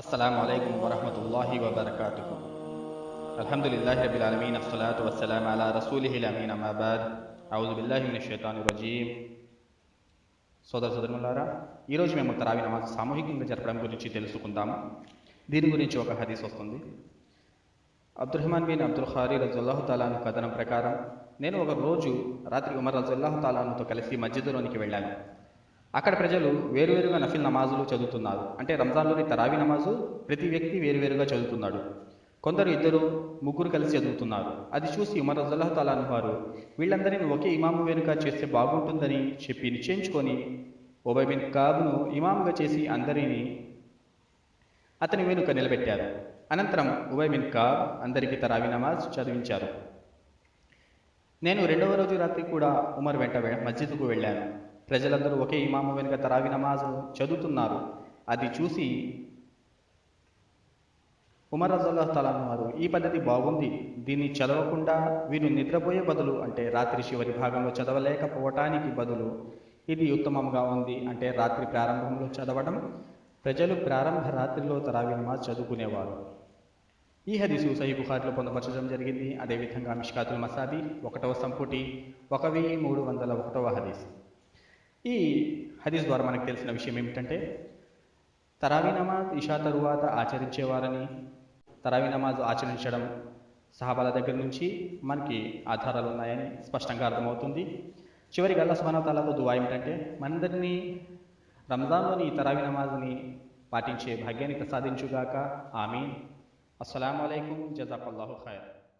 السلام عليكم ورحمة الله وبركاته الحمد لله رب العالمين الصلاة والسلام على رسوله الأمين أما بعد أعوذ بالله من الشيطان الرجيم సోదర సోదరులారా ఈరోజు మేము తరావి నమాజ్ సామూహికంగా జరపడం గురించి తెలుసుకుందాము దీని గురించి ఒక హదీస్ వస్తుంది అబ్దుర్రహమాన్ బిన్ అబ్దుల్ ఖారీ రజుల్లాహు తాలాను కథనం ప్రకారం నేను ఒక రోజు రాత్రి ఉమర్ రజుల్లాహు తాలానుతో కలిసి మస్జిద్లోనికి వెళ్ళాను అక్కడ ప్రజలు వేరువేరుగా నఫిల్ నమాజులు చదువుతున్నారు. అంటే రంజాన్లోని తరావి నమాజు ప్రతి వ్యక్తి వేరువేరుగా చదువుతున్నాడు. కొందరు ఇద్దరు ముగ్గురు కలిసి చదువుతున్నారు. అది చూసి ఉమర్ రజుల్లాహు తాలాను వారు వీళ్ళందరినీ ఒకే ఇమాము వేరుగా చేస్తే బాగుంటుందని చెప్పి నిశ్చయించుకొని ఒబైబిన్ కాబును ఇమాముగా చేసి అందరినీ అతని వెనుక నిలబెట్టారు. అనంతరం ఉబై బిన్ కాబ్ అందరికీ తరావి నమాజ్ చదివించారు. నేను రెండవ రోజు రాత్రి కూడా ఉమర్ వెంట మస్జిద్కు వెళ్ళాను. ప్రజలందరూ ఒకే ఇమాము వెనుక తరావి నమాజ్ చదువుతున్నారు. అది చూసి ఉమర్ రజల్లాహ్ తలాను వారు ఈ పద్ధతి బాగుంది. దీన్ని చదవకుండా వీరు నిద్రపోయే బదులు అంటే రాత్రి చివరి భాగంలో చదవలేకపోవటానికి బదులు ఇది ఉత్తమంగా ఉంది అంటే రాత్రి ప్రారంభంలో చదవడం. ప్రజలు ప్రారంభ రాత్రిలో తరావి నమాజ్ చదువుకునేవారు. ఈ హదీసు సహీ బుఖారిలో పొందపరచడం జరిగింది. అదేవిధంగా మిష్కాతుల్ మసాది ఒకటవ సంపుటి ఒక వెయ్యి మూడు వందల ఒకటవ హదీస్. ఈ హదీస్ ద్వారా మనకు తెలిసిన విషయం ఏమిటంటే తరావీ నమాజ్ ఇషా తరువాత ఆచరించేవారని తరావీ నమాజ్ ఆచరించడం సహాబాల దగ్గర నుంచి మనకి ఆధారాలు ఉన్నాయని స్పష్టంగా అర్థమవుతుంది. చివరికి అల్లా సుబాన దువా ఏమిటంటే మనందరినీ రంజాన్లోని ఈ తరావీ నమాజ్ని పాటించే భాగ్యాన్ని ప్రసాదించుగాక ఆమీన్. అస్సలం అయికం జజాకల్లాహు ఖైర్.